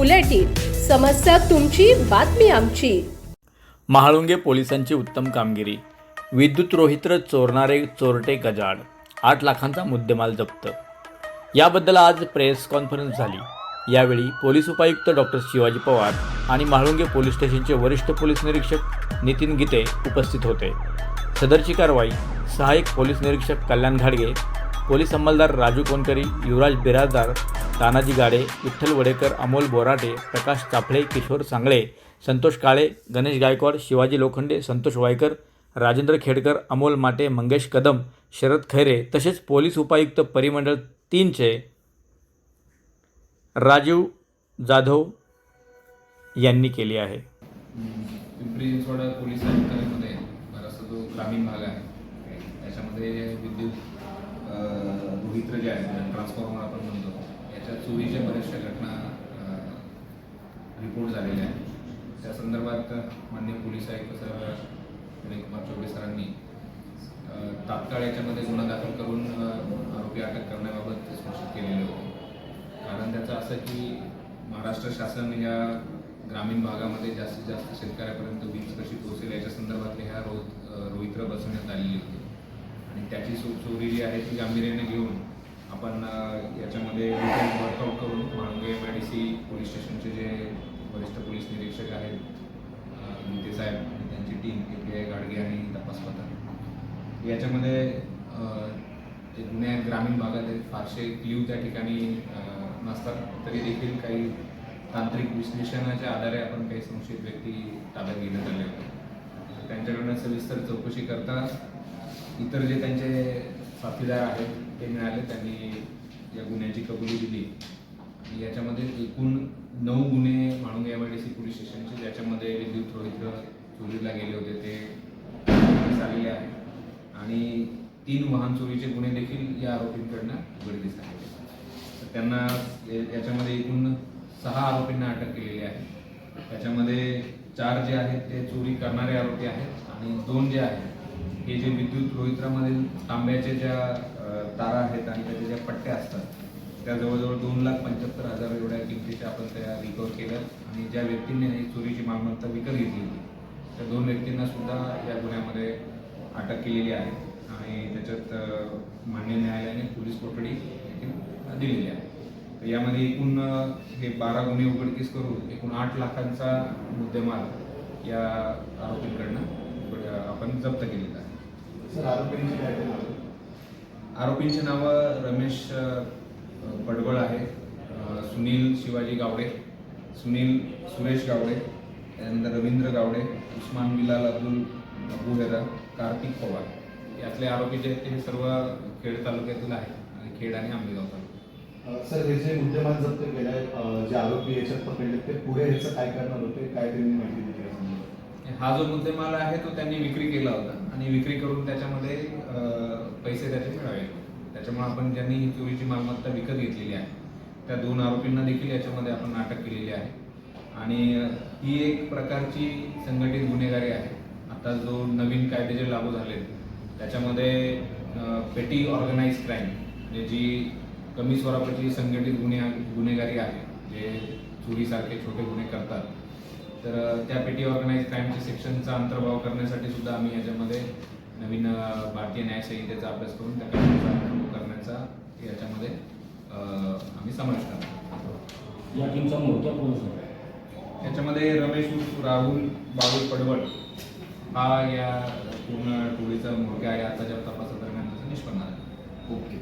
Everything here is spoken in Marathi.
बुलेटिन. समस्या तुमची बातमी आमची. महाळुंगे पोलिसांची उत्तम कामगिरी. विद्युत रोहित्र चोरणारे चोरटे गजाड आठ लाखांचा मुद्देमाल जप्त. याबद्दल आज प्रेस कॉन्फरन्स झाली. यावेळी पोलीस उपायुक्त डॉक्टर शिवाजी पवार आणि महाळुंगे पोलीस स्टेशनचे वरिष्ठ पोलीस निरीक्षक नितीन गीते उपस्थित होते. सदरची कारवाई सहाय्यक पोलीस निरीक्षक कल्याण घाडगे पोलीस अंमलदार राजू कोणकरी युवराज बिराजदार तानाजी गाडे विठ्ठल वडेकर अमोल बोराटे प्रकाश चाफळे किशोर सांगळे संतोष काळे गणेश गायकवाड शिवाजी लोखंडे संतोष वायकर राजेंद्र खेडकर अमोल माटे मंगेश कदम शरद खैरे तसेच पोलीस उपायुक्त परिमंडळ तीनचे राजीव जाधव यांनी केली आहे. पिंपरी चिंचवड पोलीस आयुक्तालयामध्ये बराचसा जो ग्रामीण भाग आहे त्याच्यामध्ये विद्युत रोहित्र जे आहे ट्रान्सफॉर्मर म्हणजे आपण म्हणतो त्याच्यात चोरीच्या बऱ्याचशा घटना रिपोर्ट झालेल्या आहेत. त्या संदर्भात माननीय पोलीस आयुक्त सर विनय कुमार चौबे सरांनी तात्काळ याच्यामध्ये गुन्हा दाखल करून आरोपी अटक करण्याबाबत स्पष्ट सूचित केलेले होते. कारण त्याचं असं की महाराष्ट्र शासन या ग्रामीण भागामध्ये जास्तीत जास्त शेतकऱ्यापर्यंत वीज कशी पोहोचेल याच्या संदर्भातले ह्या रोज रोहित्र बसवण्यात आलेली होती. आणि त्याची चो चोरी जी आहे ती गांभीर्याने घेऊन आपण याच्यामध्ये वर्कआउट करून Malunge M I D C police स्टेशनचे जे वरिष्ठ पोलीस निरीक्षक आहेत नीते साहेब आणि त्यांची team A P I Gadge आणि तपास पथक. याच्यामध्ये अ, जे गुन्हे आहेत ग्रामीण भागात आहेत, फारसे क्ल्यू त्या ठिकाणी नसतात. तरी देखील काही तांत्रिक विश्लेषणाच्या आधारे आपण काही संशयित व्यक्ती ताब्यात घेण्यात आले होते. त्यांच्याकडनं सविस्तर चौकशी करता इतर जे त्यांचे साथीदार आहेत ते मिळाले त्यांनी या गुन्ह्याची कबुली दिली. आणि याच्यामध्ये एकूण नऊ गुन्हे म्हणून M I D C police स्टेशनचे ज्याच्यामध्ये विद्युत रोहित्र चोरीला गेले होते ते आलेले आहे आणि तीन वाहन चोरीचे गुन्हे देखील या आरोपींकडनं उघडकीस आलेले तर त्यांना याच्यामध्ये एकूण सहा आरोपींना अटक केलेली आहे. त्याच्यामध्ये चार जे आहेत ते चोरी करणारे आरोपी आहेत आणि दोन जे आहेत हे जे विद्युत रोहित्रामधील तांब्याचे ज्या तारा आहेत आणि त्याच्या ज्या पट्ट्या असतात त्या जवळजवळ दोन लाख पंच्याहत्तर हजार एवढ्या किमतीच्या आपण त्या रिकवर केल्या आणि ज्या व्यक्तींनी ही चोरीची मालमत्ता विकत घेतली होती त्या दोन व्यक्तींना सुद्धा या गुन्ह्यामध्ये अटक केलेली आहे. आणि त्याच्यात मान्य न्यायालयाने पोलीस कोठडी देखील दिलेली आहे. तर यामध्ये एकूण हे बारा गुन्हे उघडकीस करून एकूण आठ लाखांचा मुद्देमाल या आरोपींकडनं आपण जप्त केलेला आहे. सर आरोपींची नावं? रमेश अ, पडवळ आहे सुनील शिवाजी गावडे सुनील सुरेश गावडे त्यानंतर रवींद्र गावडे उस्मान बिलाल अब्दुल अबू हेरा कार्तिक पवार यातले आरोपी जे आहेत ते सर्व खेड तालुक्यातील आहेत आणि खेड आणि आंबेगाव तालुका सर हे जे मुद्देमाल जप्त केलाय अं, जे आरोपी याच्यात पकडले ते पुढे ह्याचं काय करणार होते काय त्यांनी माहिती दिली? हा जो मुद्देमाल आहे तो त्यांनी विक्री केला होता आणि विक्री करून त्याच्यामध्ये पैसे त्याचे मिळावे. त्याच्यामुळे आपण ज्यांनी चोरीची मालमत्ता विकत घेतलेली आहे त्या दोन आरोपींना देखील याच्यामध्ये आपण नाटक केलेली आहे. आणि ही एक प्रकारची संघटित गुन्हेगारी आहे. आता जो नवीन कायदे जे लागू झालेत त्याच्यामध्ये पेटी ऑर्गनाइज क्राईम म्हणजे जी कमी स्वरूपाची संघटित गुन्हे गुन्हेगारी आहे जे चोरीसारखे छोटे गुन्हे करतात तर त्या पेटी ऑर्गनाइज क्राईमच्या सेक्शनचा अंतर्भाव करण्यासाठी सुद्धा आम्ही याच्यामध्ये नवीन भारतीय न्याय संहितेचा अभ्यास करून त्या अंतर्भाव करण्याचा याच्यामध्ये आम्ही समावेश करतो. या टीमचा मोठा कोण होता याच्यामध्ये रमेश राहुल बाबू पडवळ हा या पूर्ण टोळीचा मुलगा आहे. आताच्या तपासादरम्यान त्याचं निष्पन्न आहे ओके.